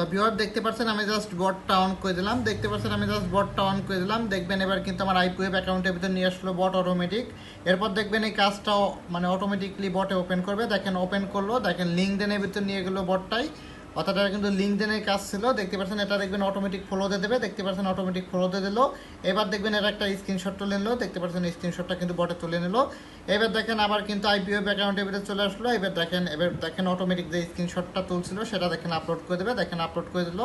তো ভিউয়ার দেখতে পাচ্ছেন আমি জাস্ট বটটা অন করে দিলাম। দেখতে পাচ্ছেন আমি জাস্ট বটটা অন করে দিলাম। দেখবেন এবার কিন্তু আমার আইপিএফ অ্যাকাউন্টের ভিতরে নিয়ে আসলো বট অটোমেটিক এরপর দেখবেন এই কাজটাও মানে অটোমেটিকলি বটে ওপেন করবে। দেখেন ওপেন করল, দেখেন লিঙ্কডেনের ভিতরে নিয়ে গেলো বটটাই অর্থাৎ এটা কিন্তু লিঙ্কডেনের কাজ ছিল। দেখতে পাচ্ছেন, এটা দেখবেন অটোমেটিক ফলো দিয়ে দেবে। দেখতে পাচ্ছেন অটোমেটিক ফলো দিয়ে দিল। এবার দেখবেন এটা একটা স্ক্রিনশট তুলে নিল। দেখতে পাচ্ছেন স্ক্রিনশটটা কিন্তু বটে তুলে নিল। এবার দেখেন, আবার কিন্তু আইপিও অ্যাকাউন্টের ভিতরে চলে আসলো। এবার দেখেন এবার দেখেন অটোমেটিক যে স্ক্রিনশটটা তুলছিল, সেটা দেখেন আপলোড করে দেবে। দেখেন আপলোড করে দিল।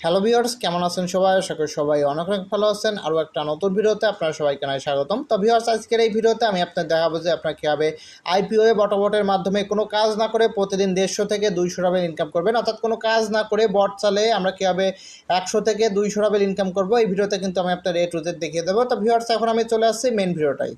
হ্যালো ভিওর্স কেমন আছেন সবাই? আশা করি সবাই অনেক অনেক ভালো আছেন। আরও একটা নতুন ভিডিওতে আপনারা সবাইকে নয় স্বাগতম। তো ভিউয়ার্স আজকের এই ভিডিওতে আমি আপনার দেখাবো যে আপনার কীভাবে আইপিওয়ে বটবটের মাধ্যমে কোনো কাজ না করে প্রতিদিন দেড়শো থেকে দুইশো রাবেল ইনকাম করবেন। অর্থাৎ কোনো কাজ না করে বট চালে আমরা কীভাবে একশো থেকে দুইশো রাবেল ইনকাম করব, এই ভিডিওতে কিন্তু আমি আপনার এ টু জেড দেখিয়ে দেবো। তো ভিউয়ার্স এখন আমি চলে আসছি মেন ভিডিওটাই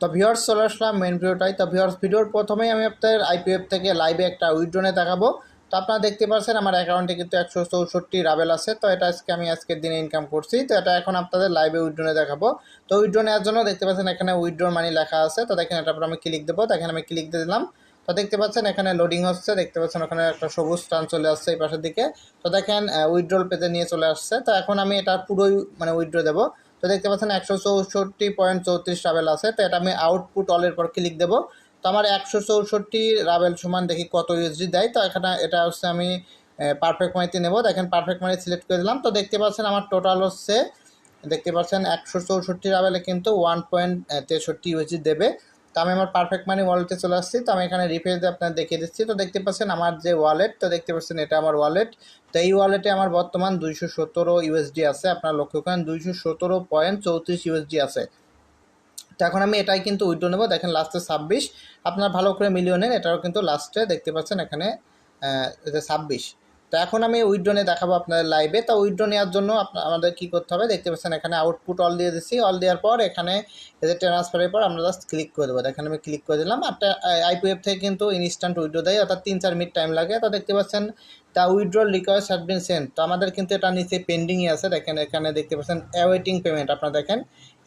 তো ভিউয়ার্স চলে আসলাম মেন ভিডিওটাই তো ভিউয়ার্স ভিডিওর প্রথমেই আমি আপনাদের আইপিএফ থেকে লাইভে একটা উইড্রোনে দেখাবো। তো আপনারা দেখতে পাচ্ছেন আমার অ্যাকাউন্টে কিন্তু একশো চৌষট্টি রাবেল আছে। তো এটা আজকে আমি আজকের দিনে ইনকাম করছি। তো এটা এখন আপনাদের লাইভে উইড্রোনে দেখাবো। তো উইড্রো নেওয়ার জন্য দেখতে পাচ্ছেন এখানে উইড্রো মানি লেখা আছে। তো দেখেন এটার উপর আমি ক্লিক দেবো। দেখেন আমি ক্লিক দিয়ে দিলাম। তো দেখতে পাচ্ছেন এখানে লোডিং হচ্ছে। দেখতে পাচ্ছেন ওখানে একটা সবুজ টান চলে আসছে এই পাশের দিকে। তো দেখেন উইড্রোল পেজে নিয়ে চলে আসছে। তো এখন আমি এটা পুরোই মানে উইড্রো দেবো। তো দেখতে পাচ্ছেন একশো চৌষট্টি পয়েন্ট চৌত্রিশ রাবেল আছে। তো এটা আমি আউটপুট অলের পর ক্লিক দেবো। তো আমার একশো চৌষট্টি রাবেল সমান দেখি কত ইউএসডি দেয়। তো এখানে এটা হচ্ছে আমি পারফেক্ট মানিতে নেব। দেখেন পারফেক্ট মানি সিলেক্ট করে দিলাম। তো দেখতে পাচ্ছেন আমার টোটাল হচ্ছে, দেখতে পাচ্ছেন একশো চৌষট্টি রাবেলে কিন্তু ওয়ান পয়েন্ট তেষট্টি ইউএসডি দেবে। তো আমি আমার পারফেক্ট মানি ওয়ালেটে চলে আসছি। তো আমি এখানে দিয়ে আপনার দেখিয়ে দিচ্ছি। তো দেখতে পাচ্ছেন আমার যে ওয়ালেট তো দেখতে পাচ্ছেন এটা আমার ওয়ালেট তো এই ওয়ালেটে আমার বর্তমান দুইশো সতেরো ইউএসডি আছে। আপনার লক্ষ্য করেন দুইশো সতেরো পয়েন্ট চৌত্রিশ ইউএসডি আছে। তো এখন আমি এটাই কিন্তু উইড্রো নেব। দেখেন লাস্টে ছাব্বিশ। আপনার ভালো করে মিলিয়নের এটাও কিন্তু লাস্টে দেখতে পাচ্ছেন এখানে ছাব্বিশ। তো এখন আমি উইড্রোনে দেখাবো আপনাদের লাইভে তো উইড্রো নেওয়ার জন্য আমাদের কী করতে হবে? দেখতে পাচ্ছেন এখানে আউটপুট অল দিয়ে দিচ্ছি অল দেওয়ার পর এখানে এদের ট্রান্সফারের পর আমরা জাস্ট ক্লিক করে দেবো। এখানে আমি ক্লিক করে দিলাম। আর আইপিএফ থেকে কিন্তু ইনস্ট্যান্ট উইড্রো দেয়। অর্থাৎ তিন চার মিনিট টাইম লাগে। তো দেখতে পাচ্ছেন the withdrawal request had been sent তো আমাদের কিন্তু এটা নিচে পেন্ডিংই আছে। দেখেন, এখানে দেখতে পাচ্ছেন অ্যাওয়েটিং পেমেন্ট আপনারা দেখেন,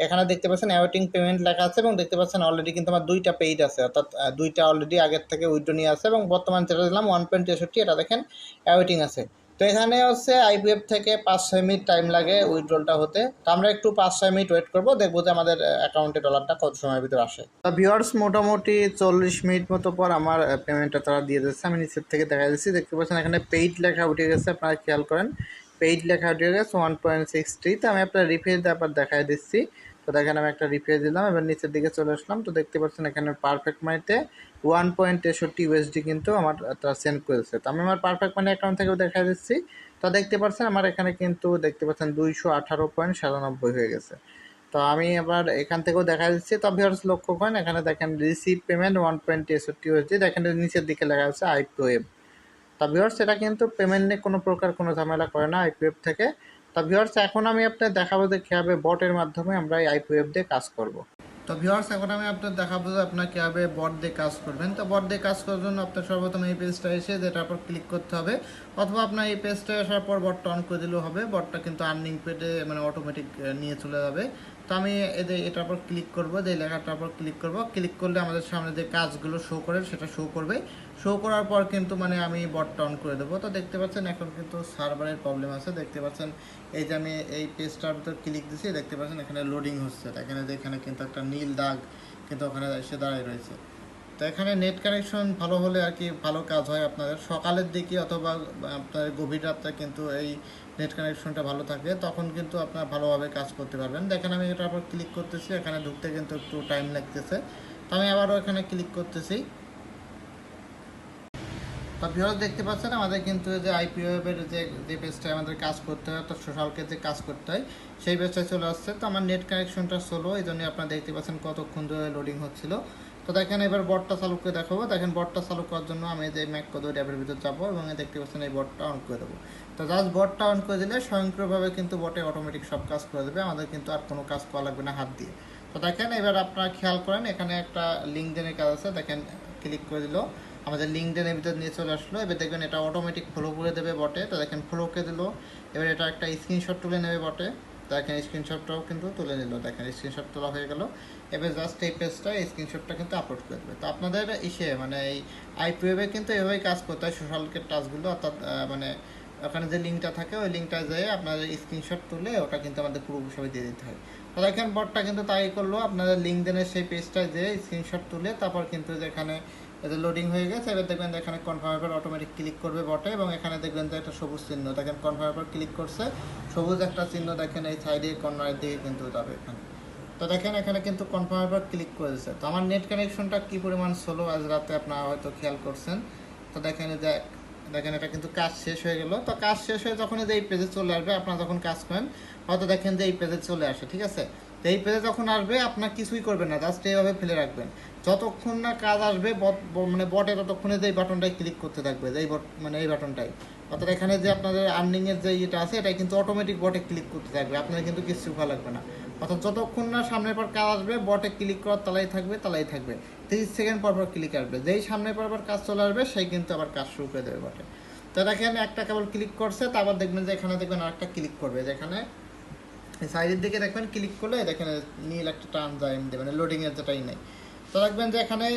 এখানে দেখতে পাচ্ছেন অ্যাওয়েটিং পেমেন্ট লেখা আছে এবং দেখতে পাচ্ছেন অলরেডি কিন্তু আমার দুইটা পেইড আছে। অর্থাৎ দুইটা অলরেডি আগের থেকে উইড্রো নিয়ে আছে এবং বর্তমান যেটা দিলাম ওয়ান পয়েন্ট তেষট্টি এটা দেখেন অ্যাওয়েটিং আছে। তো এখানে হচ্ছে আইপিএফ থেকে পাঁচ ছয় মিনিট টাইম লাগে উইথড্রলটা হতে। তো আমরা একটু পাঁচ ছয় মিনিট ওয়েট করব, দেখব যে আমাদের অ্যাকাউন্টে ডলারটা কত সময়ের ভিতরে আসে। তো ভিউয়ার্স মোটামুটি চল্লিশ মিনিট মতো পর আমার পেমেন্টটা তারা দিয়ে দিচ্ছে। আমি নিচের থেকে দেখা দিচ্ছি দেখতে পাচ্ছেন এখানে পেইড লেখা উঠে গেছে, আপনারা খেয়াল করেন। পেইড লেখা উঠে গেছে ওয়ান পয়েন্ট সিক্স থ্রি তো আমি আপনার রিফ্রেশ দিয়ে আবার দেখাই দিচ্ছি। তো দেখেন আমি একটা রিফ্রেশ দিলাম, এবার নিচের দিকে চলে আসলাম। তো দেখতে পাচ্ছেন এখানে পারফেক্ট মানিতে ওয়ান পয়েন্ট তেষট্টি ইউএসডি কিন্তু আমার তারা সেন্ড করেছে। তো আমি আমার পারফেক্ট মানি অ্যাকাউন্ট থেকেও দেখা দিচ্ছি। তো দেখতে পাচ্ছেন আমার এখানে কিন্তু দেখতে পাচ্ছেন দুইশো আঠারো পয়েন্ট সাতানব্বই হয়ে গেছে। তো আমি আবার এখান থেকেও দেখা দিচ্ছি। তো ভিউয়ার্স লক্ষ্য করেন, এখানে দেখেন রিসিভ পেমেন্ট ওয়ান পয়েন্ট তেষট্টি ইউএসডি দেখেন নিচের দিকে লেখা আছে আইপিওএফ তা ভিউয়ার্স এটা কিন্তু পেমেন্ট নিয়ে কোনো প্রকার কোনো ঝামেলা করে না আইপিএফ থেকে। তা ভিউয়ার্স এখন আমি আপনার দেখাবো যে কীভাবে বটের মাধ্যমে আমরা এই আইপিএফ দিয়ে কাজ করব। তো ভিউয়ার্স এখন আমি আপনার দেখাবো যে আপনার কীভাবে বট দিয়ে কাজ করবেন। তো বট দিয়ে কাজ করার জন্য আপনার সর্বপ্রথম এই পেজটা এসে যেটার পর ক্লিক করতে হবে, অথবা আপনার এই পেজটা আসার পর বটটা অন করে দিলেও হবে। বটটা কিন্তু আর্নিং পেডে মানে অটোমেটিক নিয়ে চলে যাবে। তো আমি এদের এটার পর ক্লিক করব, যে লেখাটার উপর ক্লিক করব ক্লিক করলে আমাদের সামনে যে কাজগুলো শো করে সেটা শো করবে। শো করার পর কিন্তু মানে আমি বটটা অন করে দেবো। তো দেখতে পাচ্ছেন এখন কিন্তু সার্ভারের প্রবলেম আছে। দেখতে পাচ্ছেন এই যে আমি এই পেজটার ভিতর ক্লিক দিছি, দেখতে পাচ্ছেন এখানে লোডিং হচ্ছে। এখানে যে এখানে কিন্তু একটা নীল দাগ কিন্তু ওখানে এসে দাঁড়িয়ে রয়েছে। তো এখানে নেট কানেকশন ভালো হলে আর কি ভালো কাজ হয় আপনাদের। সকালের দিকে অথবা আপনার গভীর রাত্রে কিন্তু এই নেট কানেকশনটা ভালো থাকে। তখন কিন্তু আপনার ভালোভাবে কাজ করতে পারবেন। দেখেন আমি এটার উপর ক্লিক করতেছি, এখানে ঢুকতে কিন্তু একটু টাইম লাগতেছে। তো আমি আবারও এখানে ক্লিক করতেছি। তো ভিউয়ার্স দেখতে পাচ্ছেন, আমাদের কিন্তু যে আইপিওএর যে যে পেজটায় আমাদের কাজ করতে হয়, অর্থাৎ সোশ্যালকে যে কাজ করতে হয়, সেই পেজটায় চলে আসছে। তো আমার নেট কানেকশনটা স্লো এই জন্য আপনারা দেখতে পাচ্ছেন কতক্ষণ ধরে লোডিং হচ্ছিল। তো দেখেন এবার বটটা চালু করে দেখাবো। দেখেন বটটা চালু করার জন্য আমি যে ম্যাক কদ অ্যাপের ভিতর যাব এবং দেখতে পাচ্ছেন এই বটটা অন করে দেবো। তো জাস্ট বটটা অন করে দিলে স্বয়ংক্রিয়ভাবে কিন্তু বটে অটোমেটিক সব কাজ করে দেবে। আমাদের কিন্তু আর কোনো কাজ করা লাগবে না হাত দিয়ে। তো দেখেন এবার আপনারা খেয়াল করেন, এখানে একটা লিঙ্ক দেনের কাজ আছে। দেখেন ক্লিক করে দিল। আমাদের লিঙ্কডেনের ভিতর নিয়ে চলে আসলো। এবার দেখবেন এটা অটোমেটিক ফলো করে দেবে বটে। তো দেখেন ফলো করে দিল। এবার এটা একটা স্ক্রিনশট তুলে নেবে বটে। দেখেন স্ক্রিনশটটাও কিন্তু তুলে নিল। দেখেন স্ক্রিনশট তোলা হয়ে গেল। এবার জাস্ট এই পেজটা এই স্ক্রিনশটটা কিন্তু আপলোড করে দেবে। তো আপনাদের ইসে মানে এই আইপিওয়ে কিন্তু এভাবেই কাজ করতে হয় সোশ্যালকে টাচগুলো অর্থাৎ মানে ওখানে যে লিঙ্কটা থাকে, ওই লিঙ্কটা যেয়ে আপনাদের স্ক্রিনশট তুলে ওটা কিন্তু আমাদের পুরো হিসাবে দিয়ে দিতে হয়। তো দেখেন বটটা কিন্তু তাই করল, আপনাদের লিঙ্কডেনের সেই পেজটায় যেয়ে স্ক্রিনশট তুলে তারপর কিন্তু যেখানে এতে লোডিং হয়ে গেছে। এবার দেখবেন যে এখানে কনফার্মের পর অটোমেটিক ক্লিক করবে বটে এবং এখানে দেখবেন যে একটা সবুজ চিহ্ন। দেখেন কনফার্মের পর ক্লিক করছে। সবুজ একটা চিহ্ন দেখেন এই সাইডে কর্নারের দিকে কিন্তু যাবে এখানে। তো দেখেন এখানে কিন্তু কনফার্মের পর ক্লিক করেছে। তো আমার নেট কানেকশনটা কি পরিমাণ স্লো আজ রাতে আপনারা হয়তো খেয়াল করছেন। তো দেখেন যে দেখেন এটা কিন্তু কাজ শেষ হয়ে গেল। তো কাজ শেষ হয়ে যখন যে এই পেজে চলে আসবে, আপনারা যখন কাজ করেন, হয়তো দেখেন যে এই পেজে চলে আসে, ঠিক আছে? তো এই পেজে যখন আসবে, আপনার কিছুই করবেন না জাস্ট এইভাবে ফেলে রাখবেন। যতক্ষণ না কাজ আসবে মানে বটে ততক্ষণে যে এই বাটনটায় ক্লিক করতে থাকবে, যে এই মানে এই বাটনটাই অর্থাৎ এখানে যে আপনাদের আর্নিংয়ের যে ইয়েটা আছে এটা কিন্তু অটোমেটিক বটে ক্লিক করতে থাকবে, আপনার কিন্তু কিছু ভালো লাগবে না। অর্থাৎ যতক্ষণ না সামনের পর কাজ আসবে বটে ক্লিক করার তালাই থাকবে তালাই থাকবে। তিরিশ সেকেন্ড পর পর ক্লিক আসবে। যেই সামনের পর পর কাজ চলে আসবে, সেই কিন্তু আবার কাজ শুরু করে দেবে বটে তো দেখেন, একটা কেবল ক্লিক করছে, তারপর দেখবেন যে এখানে দেখবেন আরেকটা ক্লিক করবে, যেখানে সাইডের দিকে দেখবেন ক্লিক করলে দেখেন নীল একটা টান যায় এমনি মানে লোডিং এর যেটাই নেই। তো দেখবেন যে এখানে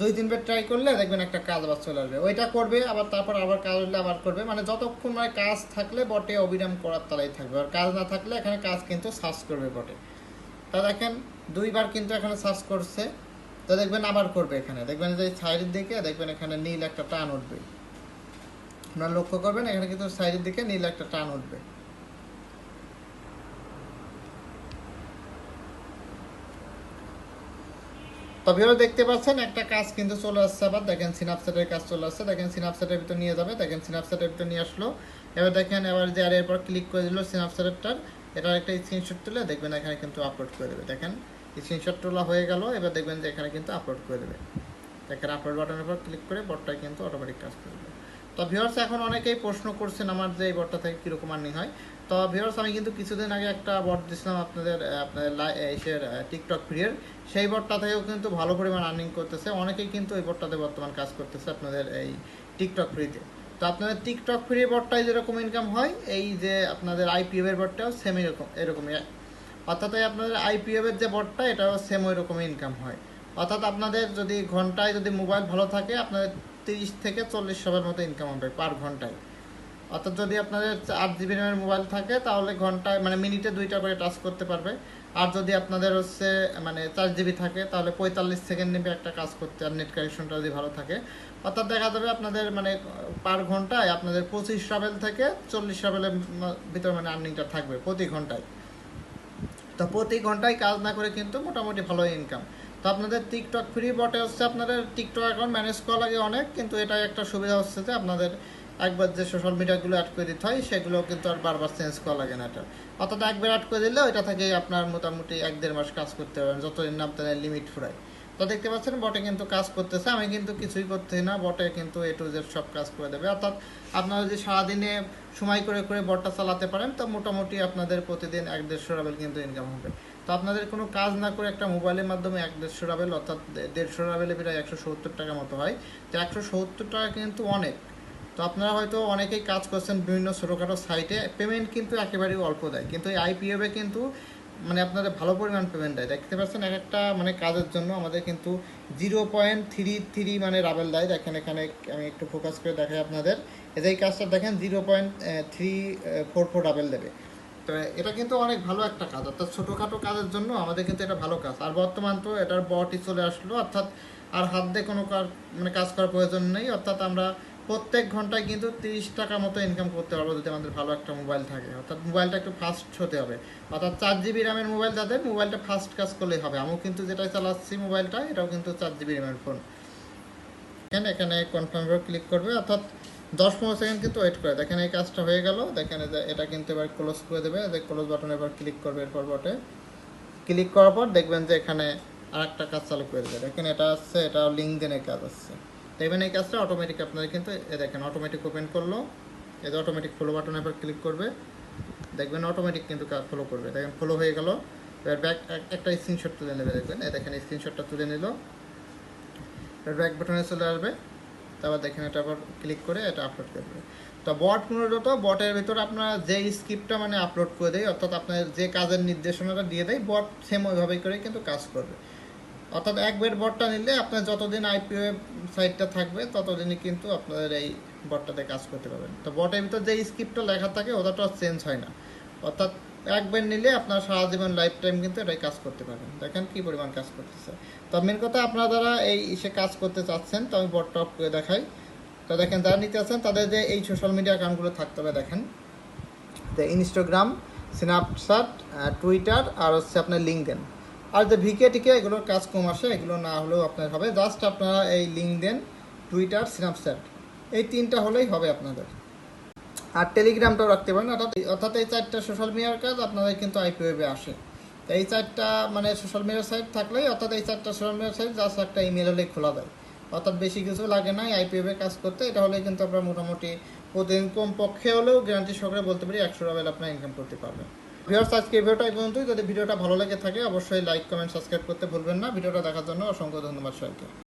দুই, তিনবার ট্রাই করলে দেখবেন একটা কাজ আবার চলে আসবে। ওইটা করবে, আবার তারপর আবার কাজ হলে আবার করবে। মানে যতক্ষণ মানে কাজ থাকলে বটে, অবিরাম করার তালাই থাকবে। আর কাজ না থাকলে এখানে কাজ কিন্তু সার্চ করবে বটে। তা দেখেন, দুইবার কিন্তু এখানে সার্চ করছে। তো দেখবেন আবার করবে এখানে। দেখবেন যে সাইডের দিকে, দেখবেন এখানে নীল একটা টান উঠবে। আপনারা লক্ষ্য করবেন, এখানে কিন্তু সাইডের দিকে নীল একটা টান উঠবে। তবেও দেখতে পাচ্ছেন, একটা কাজ কিন্তু চলে আসছে আবার। দেখেন সিনাপসেটের কাজ চলে আসছে। দেখেন সিনাপসেটের ভিতর নিয়ে যাবে। দেখেন সিনাপসেটের ভিতর নিয়ে আসলো। এবার দেখেন, এবার যে আর এরপর ক্লিক করে দিল সিনাপসেটেরটার এটার একটা স্ক্রিনশট তুলে দেখবেন এখানে কিন্তু আপলোড করে দেবে। দেখেন স্ক্রিনশট তোলা হয়ে গেল। এবার দেখবেন যে এখানে কিন্তু আপলোড করে দেবে। দেখেন আপলোড বাটনের উপর ক্লিক করে বটটা কিন্তু অটোমেটিক কাজ করে দেবে তো ভিউয়ার্স এখন অনেকেই প্রশ্ন করছেন আমার যে এই বটটা থেকে কীরকম আর্নিং হয়। তো ভিউয়ার্স আমি কিন্তু কিছুদিন আগে একটা বট দিয়েছিলাম আপনাদের আপনাদের এসের টিকটক ফ্রিয়ের সেই বটটা থেকেও কিন্তু ভালো পরিমাণ আর্নিং করতেছে। অনেকেই কিন্তু এই বটটাতে বর্তমান কাজ করতেছে আপনাদের এই টিকটক ফ্রিতে তো। আপনাদের টিকটক ফ্রি বটটায় যেরকম ইনকাম হয়, এই যে আপনাদের আইপিএফ এর বটটাও সেম এরকম, এরকমই। অর্থাৎ এই আপনাদের আইপিএফ এর যে বটটা এটাও সেম ওই রকমই ইনকাম হয়। অর্থাৎ আপনাদের যদি ঘন্টায় যদি মোবাইল ভালো থাকে, আপনাদের তিরিশ থেকে চল্লিশ সবার মতো ইনকাম হবে পার ঘন্টায়। অর্থাৎ যদি আপনাদের আট জিবি র্যামের মোবাইল থাকে, তাহলে ঘন্টায় মানে মিনিটে দুইটা করে টাচ করতে পারবে। আর যদি আপনাদের হচ্ছে মানে চার জিবি থাকে, তাহলে পঁয়তাল্লিশ সেকেন্ড নেবে একটা কাজ করতে, আর নেট কানেকশনটা যদি ভালো থাকে। অর্থাৎ দেখা যাবে আপনাদের মানে পার ঘন্টায় আপনাদের পঁচিশ রাবেল থেকে চল্লিশ রাবেলের ভিতর মানে আর্নিংটা থাকবে প্রতি ঘন্টায়। তো প্রতি ঘন্টায় কাজ না করে কিন্তু মোটামুটি ভালো ইনকাম তো আপনাদের টিকটক ফ্রি বটে হচ্ছে আপনাদের টিকটক অ্যাকাউন্ট ম্যানেজ করা লাগে অনেক, কিন্তু এটাই একটা সুবিধা হচ্ছে যে আপনাদের একবার যে সোশ্যাল মিডিয়াগুলো অ্যাড করে দিতে হয় সেগুলো কিন্তু আর বারবার চেঞ্জ করা লাগে না এটা। অর্থাৎ একবার অ্যাড করে দিলে ওইটা থেকে আপনার মোটামুটি এক দেড় মাস কাজ করতে পারবেন, যতদিন না আপনাদের লিমিট ফুরায়। তো দেখতে পাচ্ছেন বটে কিন্তু কাজ করতেছে, আমি কিন্তু কিছুই করতেছি না বটে কিন্তু এ টু জেড সব কাজ করে দেবে। অর্থাৎ আপনারা যদি সারাদিনে সময় করে করে বটটা চালাতে পারেন, তো মোটামুটি আপনাদের প্রতিদিন এক দেড়শো রাবেল কিন্তু ইনকাম হবে। তো আপনাদের কোনো কাজ না করে একটা মোবাইলের মাধ্যমে এক দেড়শো রাবেল, অর্থাৎ দেড়শো রাবেলে প্রায় একশো সত্তর টাকা মতো হয়। তো একশো সত্তর টাকা কিন্তু অনেক। তো আপনারা হয়তো অনেকেই কাজ করছেন বিভিন্ন ছোটোখাটো সাইটে পেমেন্ট কিন্তু একেবারেই অল্প দেয়। কিন্তু এই আইপিএফে কিন্তু মানে আপনাদের ভালো পরিমাণ পেমেন্ট দেয়। দেখতে পাচ্ছেন এক একটা মানে কাজের জন্য আমাদের কিন্তু জিরো পয়েন্ট থ্রি থ্রি মানে রাবেল দেয়। দেখেন এখানে আমি একটু ফোকাস করে দেখাই আপনাদের। এই কাজটা দেখেন, zero point three four four রাবেল দেবে। তো এটা কিন্তু অনেক ভালো একটা কাজ। অর্থাৎ ছোটোখাটো কাজের জন্য আমাদের কিন্তু এটা ভালো কাজ। আর বর্তমান তো এটার বটই চলে আসলো, অর্থাৎ আর হাত দিয়ে কোনো মানে কাজ করার প্রয়োজন নেই। অর্থাৎ আমরা প্রত্যেক ঘন্টায় কিন্তু তিরিশ টাকা মতো ইনকাম করতে পারব যদি আমাদের ভালো একটা মোবাইল থাকে। অর্থাৎ মোবাইলটা একটু ফাস্ট হতে হবে। অর্থাৎ চার জিবি র্যামের মোবাইল যাদের মোবাইলটা ফাস্ট কাজ করলেই হবে। আমিও কিন্তু যেটাই চালাচ্ছি মোবাইলটা এটাও কিন্তু চার জিবি র্যামের ফোন এখানে এখানে কনফার্ম ক্লিক করবে। অর্থাৎ দশ পনেরো সেকেন্ড কিন্তু ওয়েট করে। দেখেন এই কাজটা হয়ে গেল। দেখেন এটা কিন্তু এবার ক্লোজ করে দেবে। যে ক্লোজ বাটনে এবার ক্লিক করবে এরপর বটে। ক্লিক করার পর দেখবেন যে এখানে আর একটা কাজ চালু করে দেবে। দেখেন এটা আসছে, এটা লিঙ্ক দিনের কাজ আসছে। দেখবেন এই কাজটা অটোমেটিক আপনাদের কিন্তু এ দেখেন অটোমেটিক ওপেন করল। যে অটোমেটিক ফলো বাটনে এবার ক্লিক করবে। দেখবেন অটোমেটিক কিন্তু কাজ ফলো করবে। দেখেন ফলো হয়ে গেল। এবার ব্যাক একটা স্ক্রিনশট তুলে নেবে। দেখবেন, এই দেখেন স্ক্রিনশটটা তুলে নিল। এবার ব্যাক বাটনে চলে আসবে। তারপর দেখেন এটা আবার ক্লিক করে এটা আপলোড করবে তো তো বট মূলত বটের ভিতরে আপনারা যে স্ক্রিপ্টটা মানে আপলোড করে দেয়, অর্থাৎ আপনার যে কাজের নির্দেশনাটা দিয়ে দেয় বট সেম ওইভাবেই করে কিন্তু কাজ করবে। অর্থাৎ এক বেড বটটা নিলে আপনার যতদিন আইপিও সাইটটা থাকবে, ততদিনই কিন্তু আপনাদের এই বটটাতে কাজ করতে পারবেন। তো বটের ভিতর যে স্ক্রিপ্টটা লেখা থাকে ওটা তো চেঞ্জ হয় না। অর্থাৎ এক বেড নিলে আপনার সারা জীবন লাইফ টাইম কিন্তু এটাই কাজ করতে পারবেন। দেখেন কি পরিমাণ কাজ করতেছে। তো মেন কথা আপনারা যারা এই ইসে কাজ করতে চাচ্ছেন, তো আমি বটটা অফ করে দেখাই। তো দেখেন যারা নিতে আছেন তাদের যে এই সোশ্যাল মিডিয়া অ্যাকাউন্টগুলো থাকতে হবে, দেখেন। যে ইনস্টাগ্রাম স্ন্যাপচ্যাট টুইটার আর হচ্ছে আপনার লিঙ্কডেন আর যে ভিকে টিকে এগুলোর কাজ কম আসে, এগুলো না হলেও আপনার হবে। জাস্ট আপনারা এই লিঙ্কডেন টুইটার স্ন্যাপচ্যাট এই তিনটা হলেই হবে আপনাদের। আর টেলিগ্রামটাও রাখতে পারেন। অর্থাৎ অর্থাৎ এই চারটা সোশ্যাল মিডিয়ার কাজ আপনাদের কিন্তু আইপি ওয়েবে আসে। তো এই চারটা মানে সোশ্যাল মিডিয়ার সাইট থাকলেই অর্থাৎ এই চারটা সোশ্যাল মিডিয়ার সাইট জাস্ট একটা ইমেল হলেই খোলা দেয় অর্থাৎ বেশি কিছু লাগে না আইপি ওয়েবে কাজ করতে। এটা হলে কিন্তু আপনারা মোটামুটি প্রতিদিন কম পক্ষে হলেও গ্যারান্টি সহকারে বলতে পারি একশো টাকা আপনার ইনকাম করতে পারবেন। ভিউয়ার্স আজকে এই ভিডিওটা পর্যন্তই। যদি ভিডিওটা ভালো লেগে থাকে, অবশ্যই লাইক কমেন্ট সাবস্ক্রাইব করতে ভুলবেন না। ভিডিওটা দেখার জন্য অসংখ্য ধন্যবাদ সবাইকে।